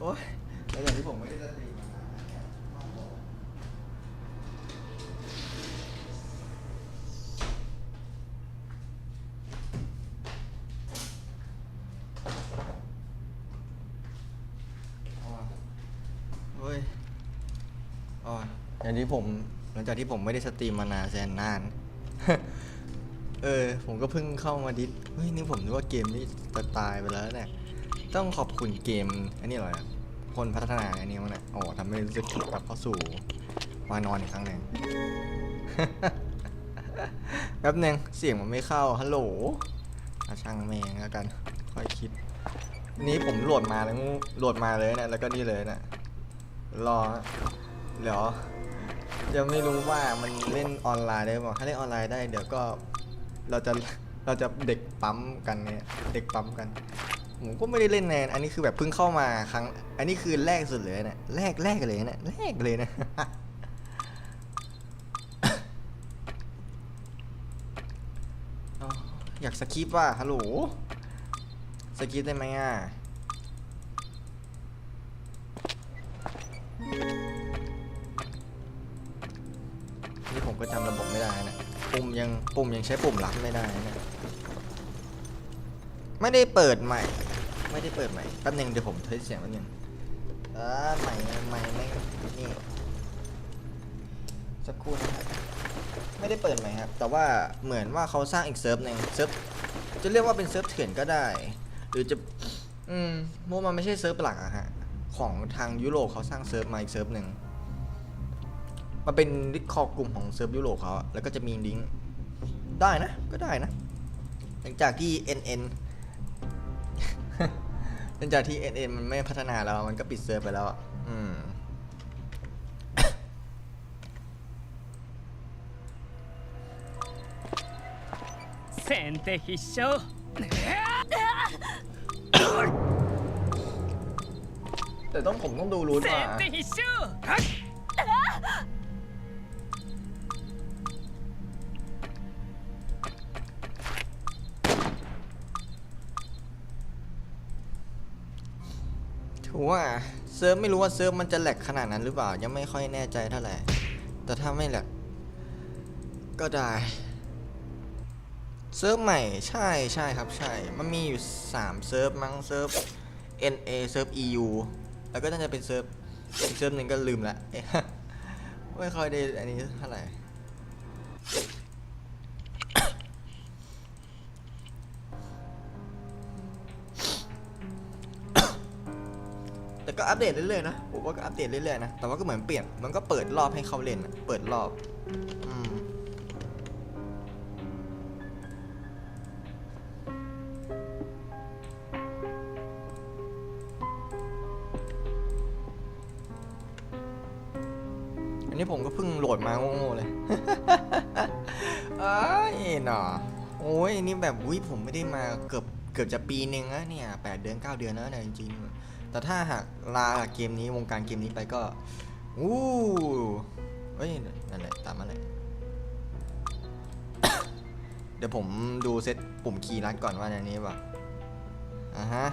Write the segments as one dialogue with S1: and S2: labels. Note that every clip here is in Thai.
S1: โอ้ยแล้วอย่างที่ผมไม่ได้สตรีมมานานเนี่ยต้องบอกอ๋อเฮ้ยอ๋ออย่างที่ผมหลังจากที่ผมไม่ได้สตรีมมานานแสนนาน เออ ผมก็เพิ่งเข้ามาดิสเฮ้ยนี่ผมนึกว่าเกมนี้จะตายไปแล้วเนี่ย ต้องขอบคุณเกมอันนี้เหรอเนี่ยคนพัฒนาอันนี้มั้งเนี่ยโอ้ทำให้รู้สึกกลับเข้าสู่วานอนอีกครั้งหนึ่งแป๊บนึงเสียงมันไม่เข้าฮัลโหลช่างแมงแล้วกัน ค่อยคิด นี่ผมโหลดมาแล้วโหลดมาเลยเนี่ยแล้วก็นี่เลยเนี่ยรอเดี๋ยวจะไม่รู้ว่ามันเล่นออนไลน์ได้ป่ะถ้าเล่นออนไลน์ได้เดี๋ยวก็เราจะเราจะเด็กปั๊มกันเนี่ย เด็กปั๊มกัน ผมก็ไม่ได้เล่นแนนอันนี้คือแบบเพิ่งเข้ามาครั้ง อันนี้คือแรกสุดเลยเนะแรกแรกเลยเนะแรกเลยนะอ๋อยากสคริปว่ะฮัลโหลสคริปได้ไหมอะนี่ผมก็จำระบบไม่ได้นะปุ่มยังปุ่มยังใช้ปุ่มลับไม่ได้นะ ไม่ได้เปิดใหม่ ไม่ได้เปิดใหม่แป๊บนึงเดี๋ยวผมเทสเสียงแป๊บนึงเออใหม่ใหม่ไม่นี่สักครู่นะครับไม่ได้เปิดใหม่ครับ แต่ว่าเหมือนว่าเขาสร้างอีกเซิร์ฟหนึ่งเซิร์ฟจะเรียกว่าเป็นเซิร์ฟเถื่อนก็ได้ หรือจะอืมเพราะมันไม่ใช่เซิร์ฟหลักอะฮะของทางยุโรปเขาสร้างเซิร์ฟมาอีกเซิร์ฟหนึ่งมันเป็นดิสคอร์กลุ่มของเซิร์ฟยุโรปเขาแล้วก็จะมีลิงก์ได้นะก็ได้นะ หลังจากที่ NN หลังจากที่ NN มันไม่พัฒนาแล้ว มันก็ปิดเซิร์ฟไปแล้วอะอืม
S2: 先手必胜
S1: แต่ต้องผมต้องดูรูทว่า
S2: 先手必
S1: 胜 ว่าเซิร์ฟไม่รู้ว่าเซิร์ฟมันจะแหลกขนาดนั้นหรือเปล่า ยังไม่ค่อยแน่ใจเท่าไหร่ แต่ถ้าไม่แหลกก็ได้ เซิร์ฟใหม่ใช่ใช่ครับใช่ มันมีอยู่ 3 เซิร์ฟมั้งเซิร์ฟ NA เซิร์ฟ EU แล้วก็น่าจะเป็นเซิร์ฟอีกเซิร์ฟหนึ่งก็ลืมละเอ๊ะไม่ค่อยได้อันนี้เท่าไหร่ ก็อัปเดตเรื่อยๆนะผมว่าก็อัปเดตเรื่อยๆนะแต่ว่าก็เหมือนเปลี่ยนมันก็เปิดรอบให้เขาเล่นเปิดรอบอืมอันนี้ผมก็เพิ่งโหลดมาโง่ๆเลยเอ้ยหนอโอ้ยนี่แบบอุ้ยผมไม่ได้มาเกือบเกือบจะปีนึงแล้วเนี่ยแปดเดือนเก้าเดือนแล้วเนี่ยจริงๆ แต่ถ้าหากลาจากเกมนี้วงการเกมนี้ไปก็อู้เอ้ยนั่นแหละตามมาเลย เดี๋ยวผมดูเซตปุ่มคีย์รัดก่อนว่าในนี้ป่ะอ่าฮะ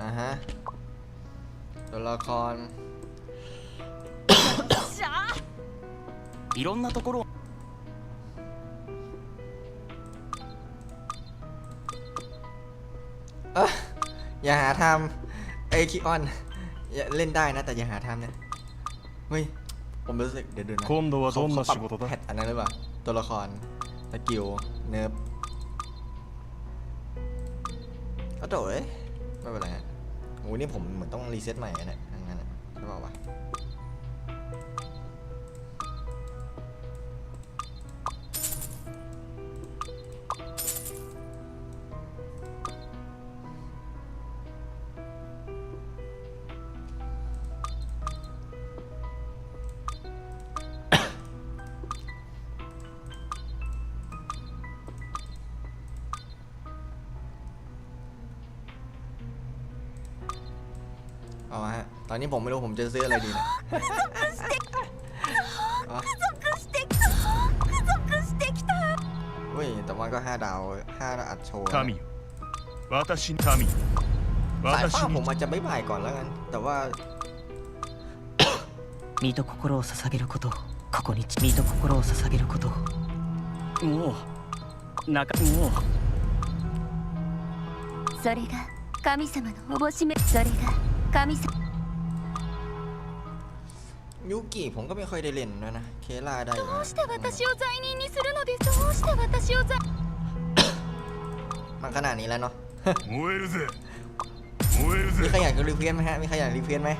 S1: อ่าฮะตัวละคร
S2: いろんなところ
S1: เอยอย่าหาทำ ไอ้คิออนอย่าเล่นได้นะ แต่อย่าหาทำนะเฮ้ย ผมรู้สึกเดี๋ยวดูนะ
S3: 今度はどんな
S1: เขา
S3: 仕
S1: ปรับ
S3: 事だ
S1: แพทอันนั้นหรือเปล่า ตัวละครสกิลเนิร์ฟก็โดดเอ้ยไม่เป็นไรฮะโอ้นี่ผมเหมือนต้องรีเซ็ตใหม่อะเนี่ยทั้งนั้นอะใช่เปล่าวะ อนนี้ผมไม่รู้ผมจะซื้ออะไรดีนะอ๋อ
S4: 属してきた属してきた
S1: เฮ้ย แต่ว่าก็ห้าดาวห้าอัดโชว์นะ
S3: 神よ私神よ
S1: สายฟ้า
S3: 私
S1: ผม
S3: に
S1: อาจจะไม่บ่ายก่อนแล้วกัน แต่ว่า
S5: 身と心を捧げることここに身と心を捧げること
S2: もう中もう
S4: それが神様のおぼしめそれが神様
S1: ยูกิผมก็ไม่ค่อยได้เล่นนะนะ เคล่าได้อยู่
S4: ど
S1: นะ
S4: うして私を罪人にするのですどうして私を罪
S1: มันขนาดนี้แล้วเนาะ
S3: 燃えるぜ燃える
S1: มี
S3: ぜ
S1: ใครอยากรีเควสไหมฮะ มีใครอยากรีเควสไหม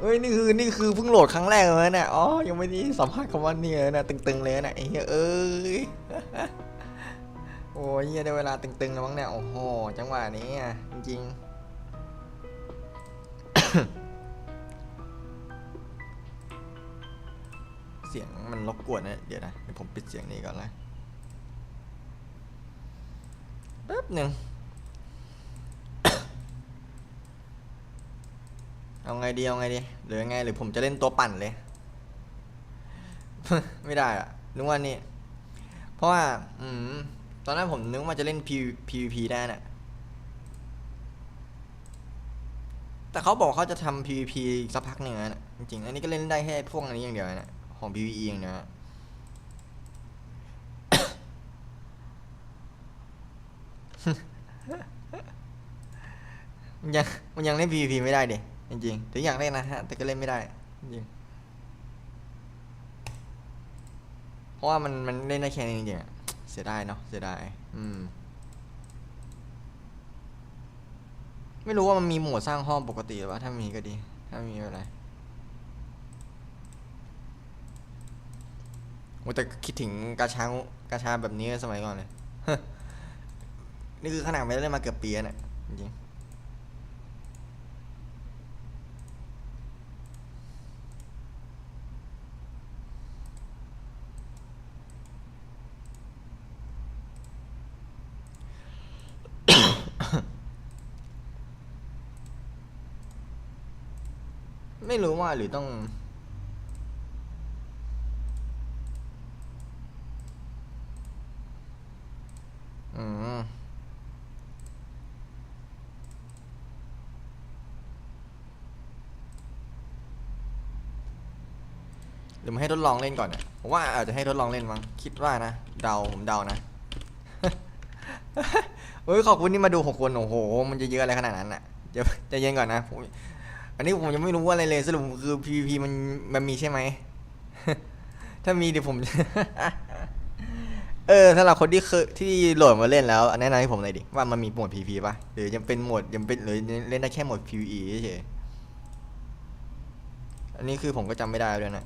S1: เอ้ย นี่คือ นี่คือเพิ่งโหลดครั้งแรกเลยเนี่ย อ๋อ ยังไม่ได้สัมภาษณ์คำว่าเนี่ยนะ ตึงๆเลยนะไอ้เหี้ยเอ้ย โอ้ยเหี้ยได้เวลาตึงๆแล้วมั้งเนี่ย โอ้โห จังหวะนี้อ่ะ จริงๆ เสียงมันรบกวนนะ เดี๋ยวนะ เดี๋ยวผมปิดเสียงนี้ก่อนนะแป๊บหนึ่งเอาไงดี เอาไงดี หรือไง หรือผมจะเล่นตัวปั่นเลย ไม่ได้อะนึกว่านี่ เพราะว่า อืม ตอนแรกผมนึกว่าจะเล่น PVP ได้น่ะแต่เขาบอกเขาจะทำ PVP อีสักพักหนึ่งนะจริงๆ อันนี้ก็เล่นได้แค่พวกอันนี้อย่างเดียวนะ ของ PVE อย่างเดียวนะมันยังมันยังเล่น PVP ไม่ได้เด็จริงๆถึงอยากเล่นนะฮะแต่ก็เล่นไม่ได้จริงเพราะว่ามันมันเล่นได้แค่นี้จริงๆเสียดายเนาะเสียดายอืมไม่รู้ว่ามันมีโหมดสร้างห้องปกติหรือว่าถ้ามีก็ดี ถ้ามีไม่เป็นไร โอ้แต่คิดถึงกาชากาชาแบบนี้สมัยก่อนเลย นี่คือขนาดไม่ได้เล่นมาเกือบปีแล้วเนี่ยจริงไม่รู้ว่าหรือต้อง อืม หรือมาให้ทดลองเล่นก่อนเนี่ยผมว่าอาจจะให้ทดลองเล่นมั้งคิดว่านะเดาผมเดานะเฮ้ยขอบคุณที่มาดูหกคนโอ้โห มันจะเยอะอะไรขนาดนั้นอะเดี๋ยวใจะเย็นก่อนนะผมอันนี้ผมยังไม่รู้ว่าอะไรเลยสรุปคือ PVP มันมันมีใช่ไหมถ้ามีเดี๋ยวผมเออถ้าเราคนที่เคยที่โหลดมาเล่นแล้วแนะนำให้ผมหน่อยดิว่ามันมีโหมด PVP ป่ะหรือยังเป็นโหมดยังเป็นหรือเล่นได้แค่โหมด PVE เฉยอันนี้คือผมก็จำไม่ได้ด้วยนะ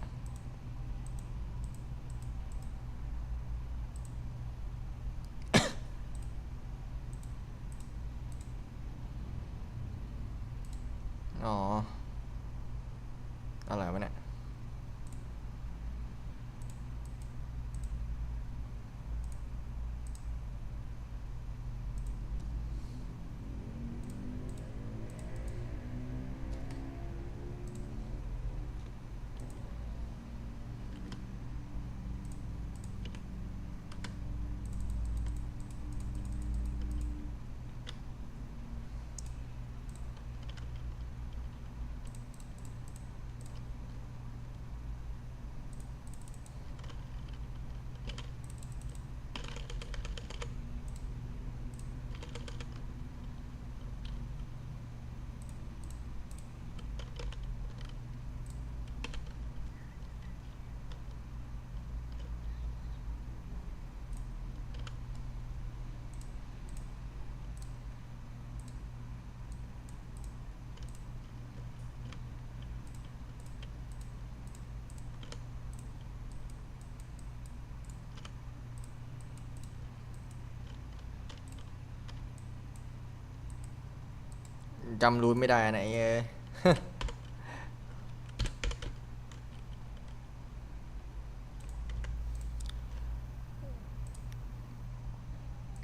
S1: จำรูนไม่ได้นะไอ้เอ้ย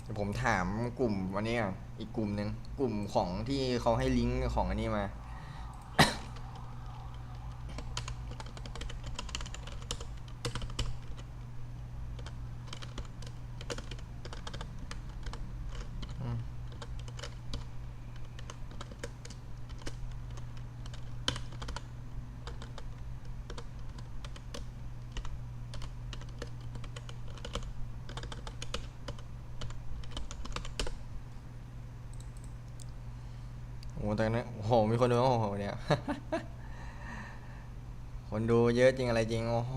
S1: เดี๋ยวผมถามกลุ่มวันนี้อะอีกกลุ่มหนึ่งกลุ่มของที่เขาให้ลิงก์ของอันนี้มา หแต่นั้นโอ้โหมีคนดูโอ้โหเนี่ย คนดูเยอะจริงอะไรจริง โอ้โห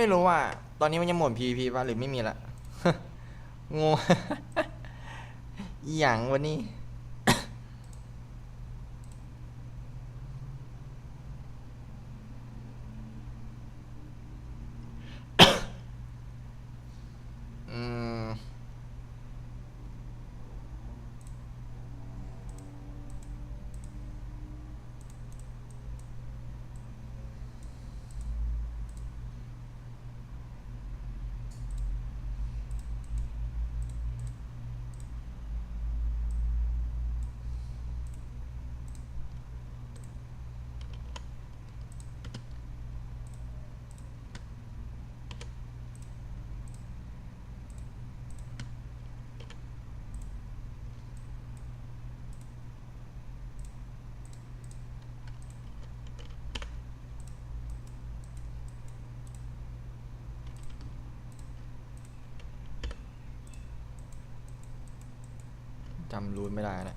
S1: ไม่รู้ว่า ตอนนี้มันยังหมด PVP ป่ะหรือไม่มีละ งง อหย่างวันนี้ อืม จำรูนไม่ได้นะ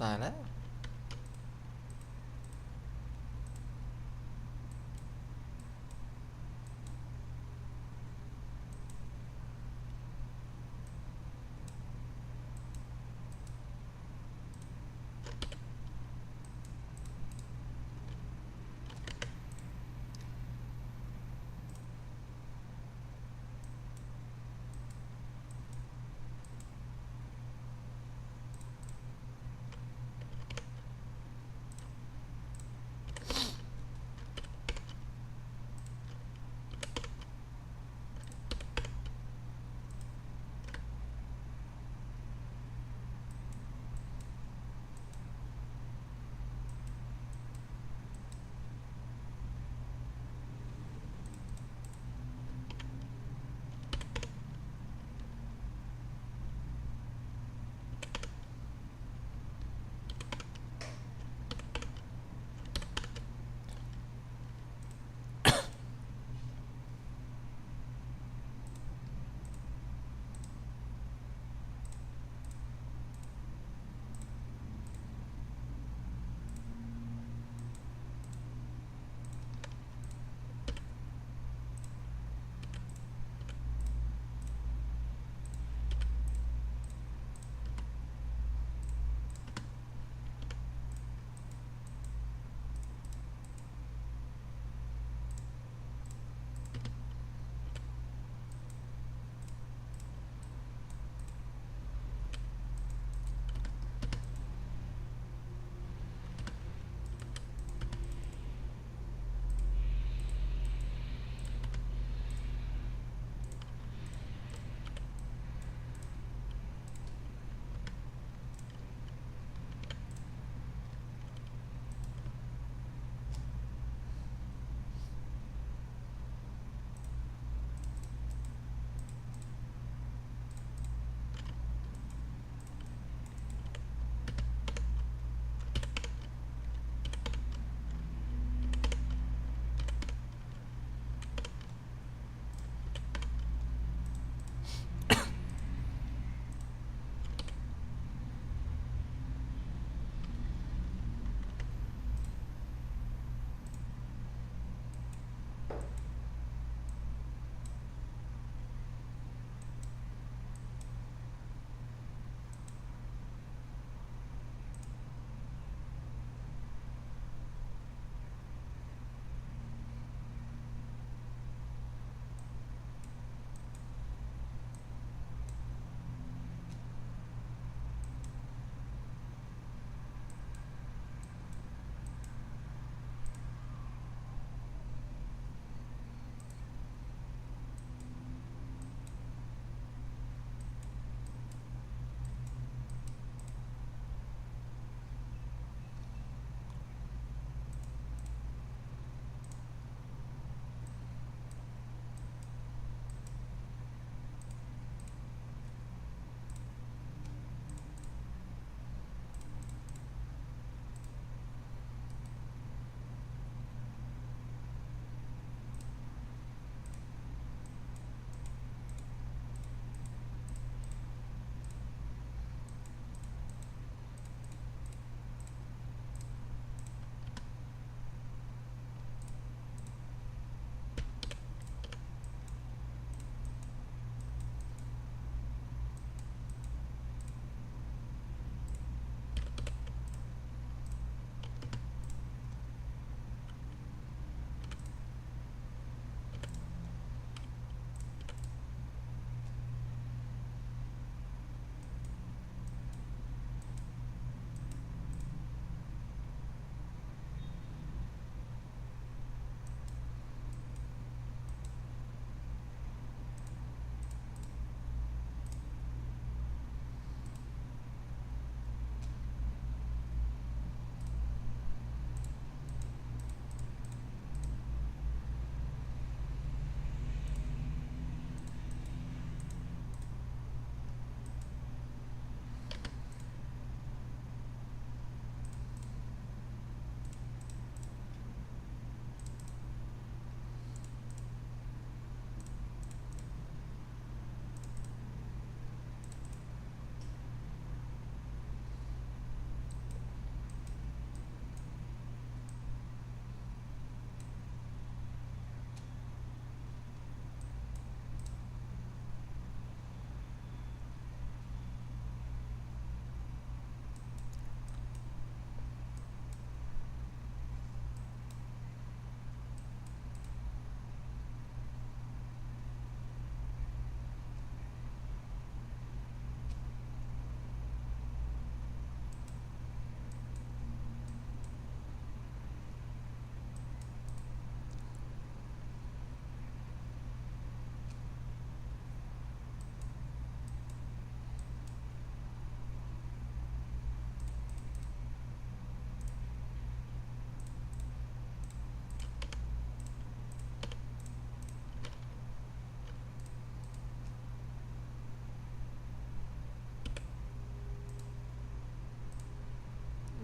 S1: ตายแล้ว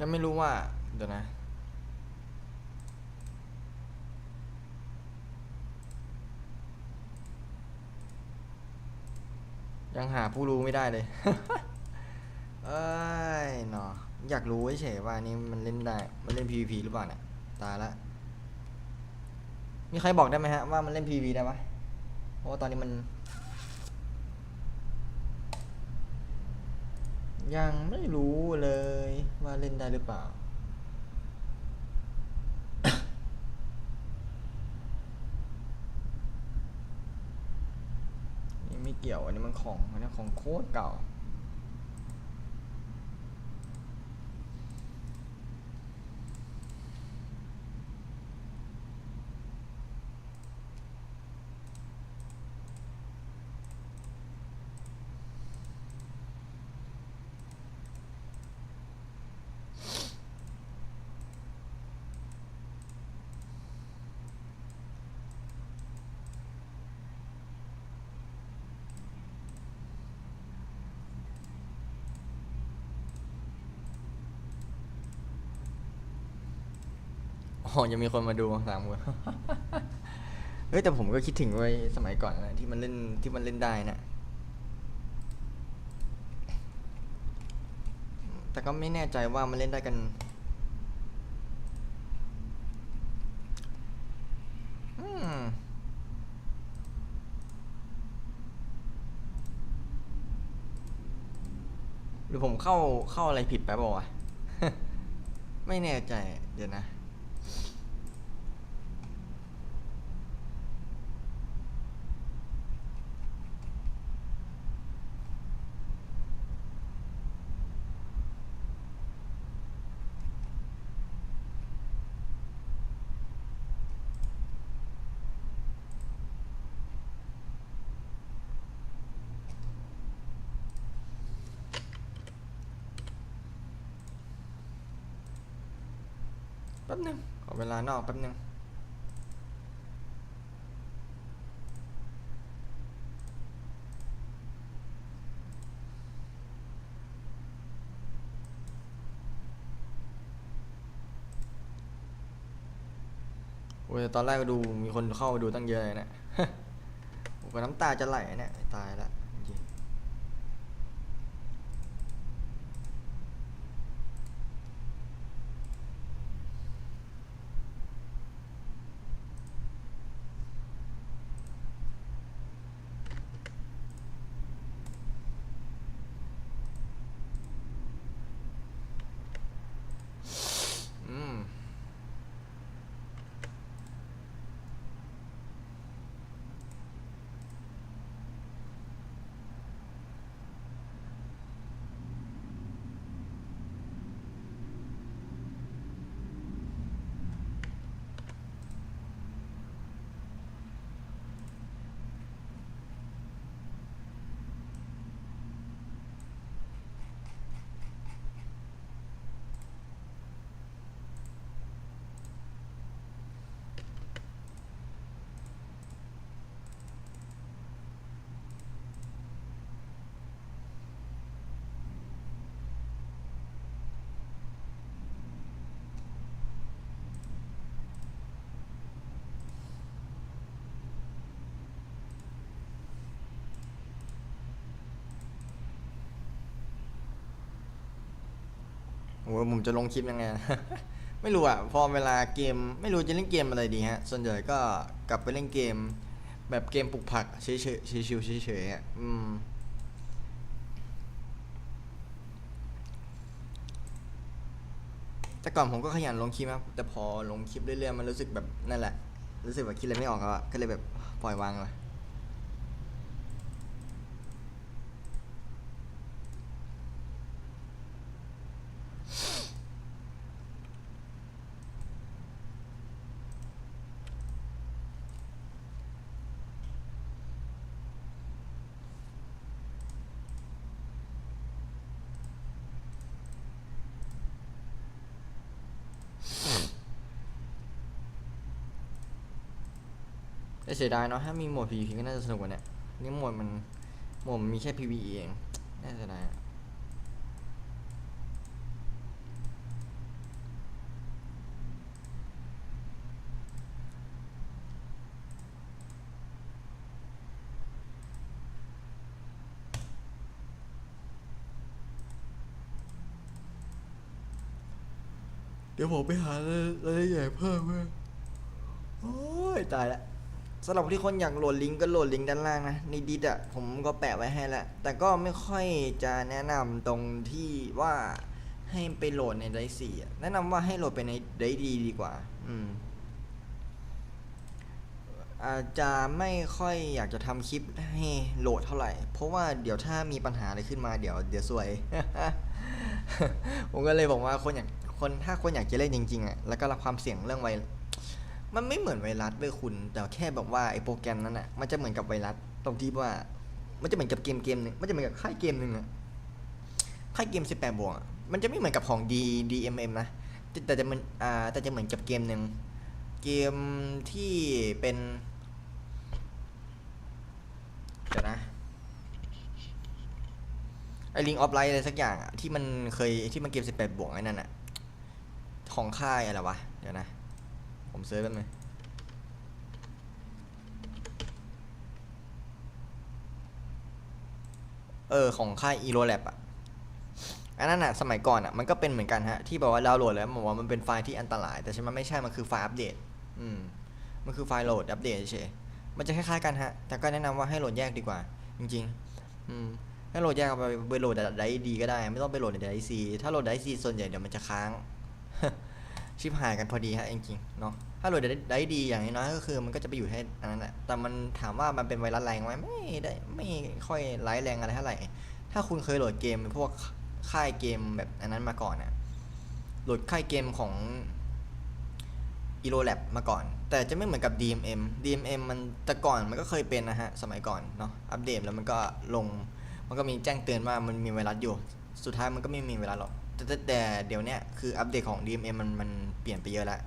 S1: ยังไม่รู้ว่า เดี๋ยวนะ ยังหาผู้รู้ไม่ได้เลย เอ้ยเนาะอยากรู้เฉยว่านี่มันเล่นได้ มันเล่น PVP หรือเปล่าเนี่ย ตายละ มีใครบอกได้ไหมฮะว่ามันเล่น PVP ได้ปะเพราะว่าตอนนี้มัน ยังไม่รู้เลยว่าเล่นได้หรือเปล่า นี่ไม่เกี่ยวอันนี้มันของอันนี้ของโคตรเก่า ยังมีคนมาดูสามคนเฮ้ยแต่ผมก็คิดถึงไว้ยสมัยก่อนนะที่มันเล่นที่มันเล่นได้นะแต่ก็ไม่แน่ใจว่ามันเล่นได้กันหรือผมเข้าเข้าอะไรผิดไปเปล่าวะ ไม่แน่ใจ เดี๋ยวนะ แป๊บนึง ขอเวลานอกแป๊บนึงโอ้ยตอนแรกก็ดูมีคนเข้ามาดูตั้งเยอะเลยเนะโอ้ยน้ำตาจะไหลเนี่ยตายละจริง อืม โอ้ผมจะลงคลิปยังไง ไม่รู้อะ พอเวลาเกม ไม่รู้จะเล่นเกมอะไรดีฮะ ส่วนใหญ่ก็กลับไปเล่นเกม แบบเกมปลุกผักเฉยๆชิวๆเฉยๆอะอืมแต่ก่อนผมก็ขยันลงคลิปนะแต่พอลงคลิปเรื่อยๆมันรู้สึกแบบนั่นแหละ รู้สึกว่าคิดอะไรไม่ออกแล้วอะก็เลยแบบปล่อยวางเลย เสียดายเนาะถ้ามีโหมด PVP ก็น่าจะสนุกกว่านี้นี่โหมดมันโหมดมันมีแค่ PVE เองน่าเสียดายเดี๋ยวผมไปหารายละเอียดเพิ่มเพื่อโอ้ย ตายแล้ว สำหรับที่คนอยากโหลดลิงก์ก็โหลดลิงก์ด้านล่างนะในดิสอะผมก็แปะไว้ให้แล้ว แต่ก็ไม่ค่อยจะแนะนำตรงที่ว่าให้ไปโหลดในไดสี่แนะนำว่าให้โหลดไปในไดดีดีกว่า อืมอาจจะไม่ค่อยอยากจะทำคลิปให้โหลดเท่าไหร่ เพราะว่าเดี๋ยวถ้ามีปัญหาอะไรขึ้นมาเดี๋ยวเดี๋ยวซวย ผมก็เลยบอกว่าคนอยากคนถ้าคนอยากจะเล่นจริงๆอะแล้วก็รับความเสี่ยงเรื่องไว มันไม่เหมือนไวรัสเว้ยคุณ แต่แค่แบบว่าไอ้โปรแกรมนั้นอะมันจะเหมือนกับไวรัสตรงที่ว่า มันจะเหมือนกับเกมเกมหนึงมันจะเหมือนกับค่ายเกมหนึ่งอะค่ายเกม18บวกมันจะไม่เหมือนกับของ D DMM นะแต่แต่จะมันอ่าแต่จะเหมือนกับเกมหนึ่งเกมที่เป็นเดี๋ยวนะไอ้ลิงออฟไลท์อะไรสักอย่างอะที่มันเคยที่มันเกม18บวกไอ้นั่นอะของค่ายอะไรวะ เดี๋ยวนะ ผมเซิร์ชแป๊บนึงเออ ของค่ายอีโรแลบอะอันนั้นอะสมัยก่อนอะมันก็เป็นเหมือนกันฮะ ที่บอกว่าดาวน์โหลดแล้วบอกว่ามันเป็นไฟล์ที่อันตราย แต่ใช่ไหมไม่ใช่ มันคือไฟล์อัปเดต อืม มันคือไฟล์โหลดอัปเดตเฉยมันจะคล้ายๆกันฮะ แต่ก็แนะนำว่าให้โหลดแยกดีกว่า จริง ๆ อืมให้โหลดแยกไปไปโหลดไดดีก็ได้ ไม่ต้องไปโหลดในไดซีถ้าโหลดไดซีส่วนใหญ่เดี๋ยวมันจะค้าง ชิบหายกันพอดีฮะจริงๆเนาะถ้าโหลดได้ดีอย่างน้อยก็คือมันก็จะไปอยู่ให้อันนั้นแหละแต่มันถามว่ามันเป็นไวรัสแรงไหมไม่ได้ไม่ค่อยร้ายแรงอะไรเท่าไหร่ถ้าคุณเคยโหลดเกมพวกค่ายเกมแบบอันนั้นมาก่อนอะโหลดค่ายเกมของอีโรแลบมาก่อน แต่จะไม่เหมือนกับ DMM DMM มันแต่ก่อนมันก็เคยเป็นนะฮะ สมัยก่อนเนาะอัปเดตแล้วมันก็ลง มันก็มีแจ้งเตือนว่ามันมีไวรัสอยู่ สุดท้ายมันก็ไม่มีไวรัสหรอก แต่แต่เดี๋ยวเนี้ยคืออัปเดตของ DMM มันมันเปลี่ยนไปเยอะแล้ว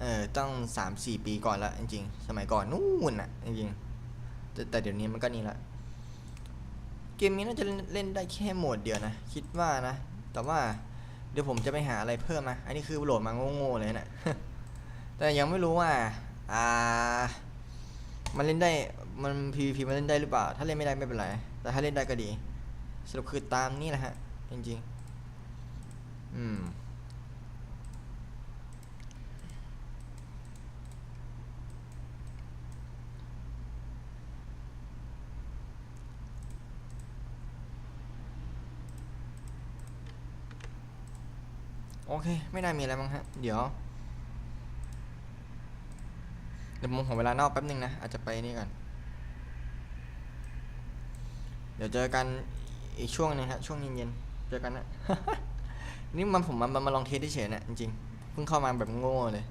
S1: เออตั้ง3 4ปีก่อนล้วจริงๆ สมัยก่อนนู่นอะจริงๆแต่แต่เดี๋ยวนี้มันก็นี่ละเกมนี้น่าจะเล่นเล่นได้แค่โหมดเดียวนะ คิดว่านะ แต่ว่าเดี๋ยวผมจะไปหาอะไรเพิ่มนะ อันนี้คือโหลดมาโง่ๆเลยนะ แต่ยังไม่รู้ว่า อ่า มันเล่นได้ มัน PVP มันเล่นได้หรือเปล่า ถ้าเล่นไม่ได้ไม่เป็นไร แต่ถ้าเล่นได้ก็ดี สรุปคือตามนี่แหละฮะ จริงๆ อืม โอเค ไม่ได้มีอะไรมั้งฮะ เดี๋ยว เดี๋ยวผมขอเวลานอกแป๊บนึงนะ อาจจะไปนี่ก่อน เดี๋ยวเจอกันอีกช่วงหนึงฮะ ช่วงเย็นๆ เจอกันนะ นี่มันผมมันมาลองเทสเฉยๆนะจริงๆเพิ่งเข้ามาแบบโง่เลย